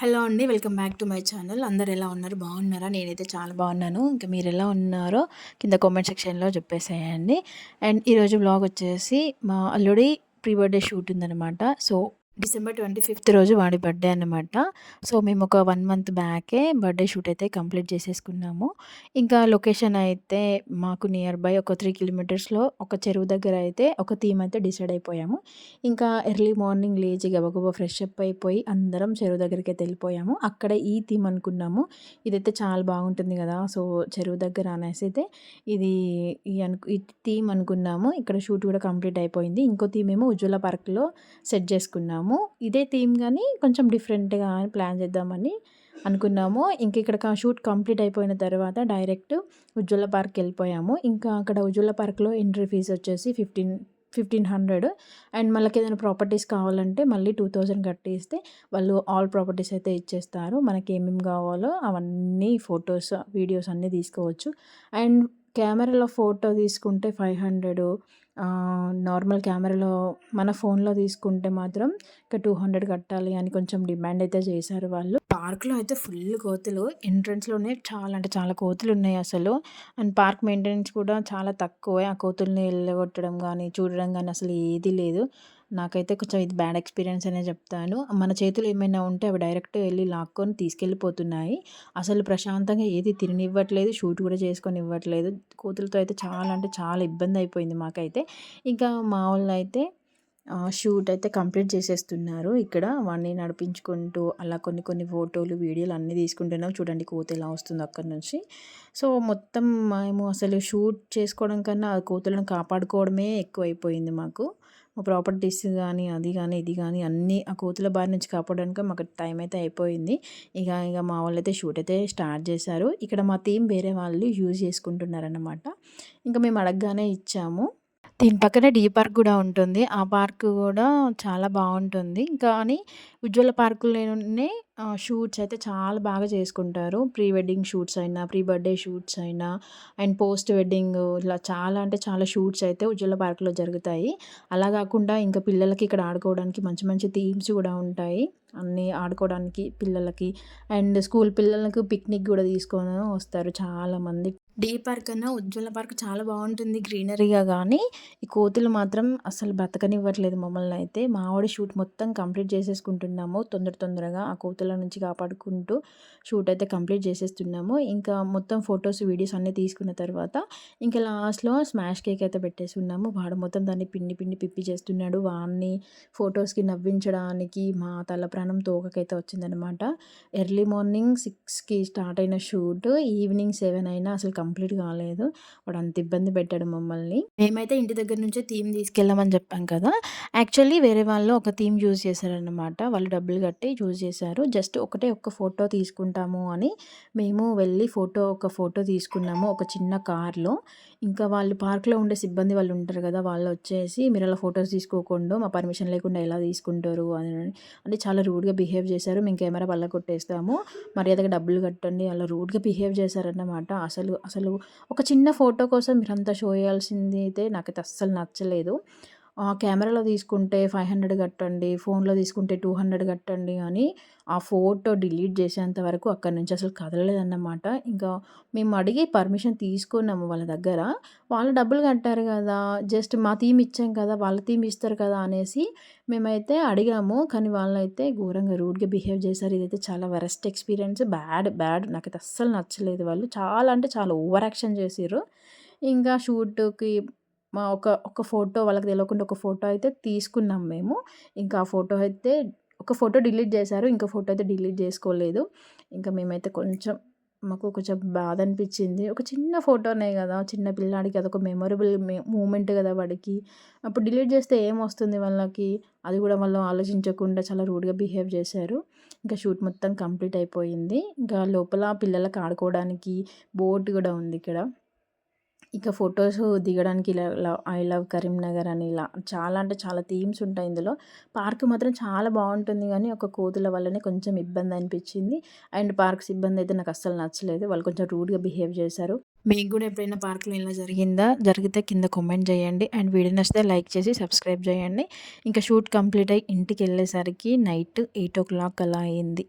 Hello అండి welcome back to my channel. అందరు ఎలా ఉన్నారు? బాగున్నారా? నేనైతే చాలా బాగున్నాను. ఇంకా మీరు ఎలా ఉన్నారో కింద కామెంట్ సెక్షన్లో చెప్పేసేయండి. అండ్ ఈరోజు బ్లాగ్ వచ్చేసి మా అల్లుడి ప్రీ బర్త్డే షూట్ ఉందనమాట సో డిసెంబర్ ట్వంటీ ఫిఫ్త్ రోజు వాడి బర్త్డే అనమాట సో మేము ఒక వన్ మంత్ బ్యాకే బర్త్డే షూట్ అయితే కంప్లీట్ చేసేసుకున్నాము. ఇంకా లొకేషన్ అయితే మాకు నియర్ బై ఒక త్రీ కిలోమీటర్స్లో ఒక చెరువు దగ్గర అయితే ఒక థీమ్ అయితే డిసైడ్ అయిపోయాము. ఇంకా ఎర్లీ మార్నింగ్ లేచి గబగబా ఫ్రెష్ అప్ అయిపోయి అందరం చెరువు దగ్గరికి అయితే వెళ్ళిపోయాము. అక్కడ ఈ థీమ్ అనుకున్నాము. ఇదైతే చాలా బాగుంటుంది కదా సో చెరువు దగ్గర అనేసి అయితే ఇది ఈ అను ఈ థీమ్ అనుకున్నాము. ఇక్కడ షూట్ కూడా కంప్లీట్ అయిపోయింది. ఇంకో థీమ్ ఏమో ఉజ్వల పార్క్లో సెట్ చేసుకున్నాము. ఇదే థీమ్ కానీ కొంచెం డిఫరెంట్గా ప్లాన్ చేద్దామని అనుకున్నాము. ఇంక ఇక్కడ షూట్ కంప్లీట్ అయిపోయిన తర్వాత డైరెక్ట్ ఉజ్వల పార్క్ వెళ్ళిపోయాము ఇంకా అక్కడ ఉజ్వల పార్క్లో ఎంట్రీ ఫీజు వచ్చేసి ఫిఫ్టీన్ ఫిఫ్టీన్ హండ్రెడ్. అండ్ మనకి ఏదైనా ప్రాపర్టీస్ కావాలంటే మళ్ళీ టూ థౌజండ్ కట్టేస్తే వాళ్ళు ఆల్ ప్రాపర్టీస్ అయితే ఇచ్చేస్తారు. మనకి ఏమేమి కావాలో అవన్నీ ఫొటోస్ వీడియోస్ అన్నీ తీసుకోవచ్చు. అండ్ కెమెరాలో ఫోటో తీసుకుంటే ఫైవ్ హండ్రెడ్ నార్మల్ కెమెరాలో మన ఫోన్లో తీసుకుంటే మాత్రం ఇంకా టూ హండ్రెడ్ కట్టాలి అని కొంచెం డిమాండ్ అయితే చేశారు వాళ్ళు. పార్క్లో అయితే ఫుల్ కోతులు ఎంట్రన్స్లోనే చాలా అంటే చాలా కోతులు ఉన్నాయి అసలు. అండ్ పార్క్ మెయింటెనెన్స్ కూడా చాలా తక్కువే. ఆ కోతుల్ని వెళ్ళగొట్టడం కానీ చూడడం కానీ అసలు ఏది లేదు. నాకైతే కొంచెం ఇది బ్యాడ్ ఎక్స్పీరియన్స్ అనే చెప్తాను. మన చేతులు ఏమైనా ఉంటే అవి డైరెక్ట్ వెళ్ళి లాక్కొని తీసుకెళ్ళిపోతున్నాయి. అసలు ప్రశాంతంగా ఏది తిననివ్వట్లేదు షూట్ కూడా చేసుకొని ఇవ్వట్లేదు కోతులతో అయితే చాలా అంటే చాలా ఇబ్బంది అయిపోయింది మాకైతే. ఇంకా మా వాళ్ళు అయితే షూట్ అయితే కంప్లీట్ చేసేస్తున్నారు. ఇక్కడ వాడిని నడిపించుకుంటూ అలా కొన్ని కొన్ని ఫోటోలు వీడియోలు అన్నీ తీసుకుంటున్నాం. చూడండి కోత ఎలా వస్తుంది అక్కడ నుంచి. సో మొత్తం మేము అసలు షూట్ చేసుకోవడం కన్నా ఆ కోతులను కాపాడుకోవడమే ఎక్కువైపోయింది మాకు. ప్రాపర్టీస్ కానీ అది కానీ ఇది కానీ అన్నీ ఆ కోతుల బారి నుంచి కాపాడడానికి మాకు టైం అయితే అయిపోయింది. ఇక ఇక మా వాళ్ళు అయితే షూట్ అయితే స్టార్ట్ చేశారు. ఇక్కడ మా థీమ్ వేరే వాళ్ళు యూజ్ చేసుకుంటున్నారన్నమాట. ఇంకా మేము అడగగానే ఇచ్చాము. దీని పక్కనే డీ పార్క్ కూడా ఉంటుంది. ఆ పార్క్ కూడా చాలా బాగుంటుంది. కానీ ఉజ్వల పార్కులోనే షూట్స్ అయితే చాలా బాగా చేసుకుంటారు. ప్రీ వెడ్డింగ్ షూట్స్ అయినా ప్రీ బర్త్డే షూట్స్ అయినా అండ్ పోస్ట్ వెడ్డింగ్ ఇలా చాలా అంటే చాలా షూట్స్ అయితే ఉజ్వల పార్క్లో జరుగుతాయి. అలా కాకుండా ఇంకా పిల్లలకి ఇక్కడ ఆడుకోవడానికి మంచి మంచి థీమ్స్ కూడా ఉంటాయి. అన్నీ ఆడుకోవడానికి పిల్లలకి అండ్ స్కూల్ పిల్లలకు పిక్నిక్ కూడా తీసుకొని వస్తారు చాలామంది. డీ పార్క్ కన్నా ఉజ్వల పార్క్ చాలా బాగుంటుంది గ్రీనరీగా కానీ ఈ కోతులు మాత్రం అసలు బ్రతకనివ్వట్లేదు మమ్మల్ని అయితే. మావాడి షూట్ మొత్తం కంప్లీట్ చేసేసుకుంటున్నాము తొందర తొందరగా ఆ కోతుల నుంచి కాపాడుకుంటూ షూట్ అయితే కంప్లీట్ చేసేస్తున్నాము. ఇంకా మొత్తం ఫొటోస్ వీడియోస్ అన్నీ తీసుకున్న తర్వాత ఇంకా లాస్ట్లో స్మాష్ కేక్ అయితే పెట్టేసి ఉన్నాము వాడు మొత్తం దాన్ని పిండి పిండి పిప్పి చేస్తున్నాడు. వాడిని ఫొటోస్కి నవ్వించడానికి మా తల ప్రాణం తోకకైతే వచ్చిందనమాట. ఎర్లీ మార్నింగ్ సిక్స్కి స్టార్ట్ అయిన షూట్ ఈవినింగ్ సెవెన్ అయినా అసలు కంప్లీట్ కాలేదు. వాడు అంత ఇబ్బంది పెట్టాడు మమ్మల్ని. మేమైతే ఇంటి దగ్గర నుంచే థీమ్ తీసుకెళ్ళామని చెప్పాం కదా. యాక్చువల్లీ వేరే వాళ్ళు ఒక థీమ్ యూజ్ చేశారనమాట వాళ్ళు డబ్బులు కట్టి చూస్ చేశారు. జస్ట్ ఒకటే ఒక ఫోటో తీసుకుంటాము అని మేము వెళ్ళి ఫోటో ఒక ఫోటో తీసుకున్నాము ఒక చిన్న కార్లో. ఇంకా వాళ్ళు పార్క్లో ఉండే సిబ్బంది వాళ్ళు ఉంటారు కదా వాళ్ళు వచ్చేసి మీరు అలా ఫొటోస్ తీసుకోకుండా మా పర్మిషన్ లేకుండా ఎలా తీసుకుంటారు అని అంటే చాలా రూడ్గా బిహేవ్ చేశారు. మేము కెమెరా పళ్ళ కొట్టేస్తాము. మర్యాదగా డబ్బులు కట్టండి అలా రూడ్గా బిహేవ్ చేశారన్నమాట. అసలు అసలు అసలు ఒక చిన్న ఫోటో కోసం మీరంతా షో చేయాల్సింది అయితే నాకైతే అస్సలు నచ్చలేదు. కెమెరాలో తీసుకుంటే ఫైవ్ హండ్రెడ్ కట్టండి ఫోన్లో తీసుకుంటే టూ హండ్రెడ్ కట్టండి అని ఆ ఫోటో డిలీట్ చేసేంత వరకు అక్కడి నుంచి అసలు కదలలేదన్నమాట. ఇంకా మేము అడిగి పర్మిషన్ తీసుకున్నాము వాళ్ళ దగ్గర. వాళ్ళు డబ్బులు కట్టారు కదా జస్ట్ మా థీమ్ ఇచ్చాం కదా వాళ్ళ థీమ్ ఇస్తారు కదా అనేసి మేమైతే అడిగాము. కానీ వాళ్ళైతే ఘోరంగా రూడ్గా బిహేవ్ చేశారు. ఇదైతే చాలా వరెస్ట్ ఎక్స్పీరియన్స్ బ్యాడ్ బ్యాడ్. నాకైతే అస్సలు నచ్చలేదు వాళ్ళు. చాలా అంటే చాలా ఓవర్ యాక్షన్ చేసారు ఇంకా షూట్కి మా ఒక ఒక ఫోటో వాళ్ళకి తెలియకుండా ఒక ఫోటో అయితే తీసుకున్నాం మేము. ఇంకా ఆ ఫోటో అయితే ఒక ఫోటో డిలీట్ చేశారు ఇంకో ఫోటో అయితే డిలీట్ చేసుకోలేదు. ఇంకా మేమైతే కొంచెం మాకు కొంచెం బాధ అనిపించింది. ఒక చిన్న ఫోటోనే కదా చిన్న పిల్లాడికి అదొక మెమొరబుల్ మూమెంట్ కదా వాడికి. అప్పుడు డిలీట్ చేస్తే ఏమొస్తుంది వాళ్ళకి? అది కూడా వాళ్ళు ఆలోచించకుండా చాలా రూడ్గా బిహేవ్ చేశారు. ఇంకా షూట్ మొత్తం కంప్లీట్ అయిపోయింది. ఇంకా లోపల పిల్లలకు ఆడుకోవడానికి బోట్ కూడా ఉంది ఇక్కడ. ఇక ఫొటోస్ దిగడానికి ఇలా ఐ లవ్ కరీంనగర్ అని ఇలా చాలా అంటే చాలా థీమ్స్ ఉంటాయి ఇందులో. పార్క్ మాత్రం చాలా బాగుంటుంది కానీ ఒక కోతుల వల్లనే కొంచెం ఇబ్బంది అనిపించింది. అండ్ పార్క్ సిబ్బంది అయితే నాకు అస్సలు నచ్చలేదు. వాళ్ళు కొంచెం రూడ్గా బిహేవ్ చేశారు. మీకు కూడా ఎప్పుడైనా పార్క్లో ఇలా జరిగిందా? జరిగితే కింద కామెంట్ చేయండి. అండ్ వీడియో నచ్చితే లైక్ చేసి సబ్స్క్రైబ్ చేయండి. ఇంకా షూట్ కంప్లీట్ అయ్యి ఇంటికి వెళ్ళేసరికి నైట్ ఎయిట్ ఓ క్లాక్ అలా అయింది.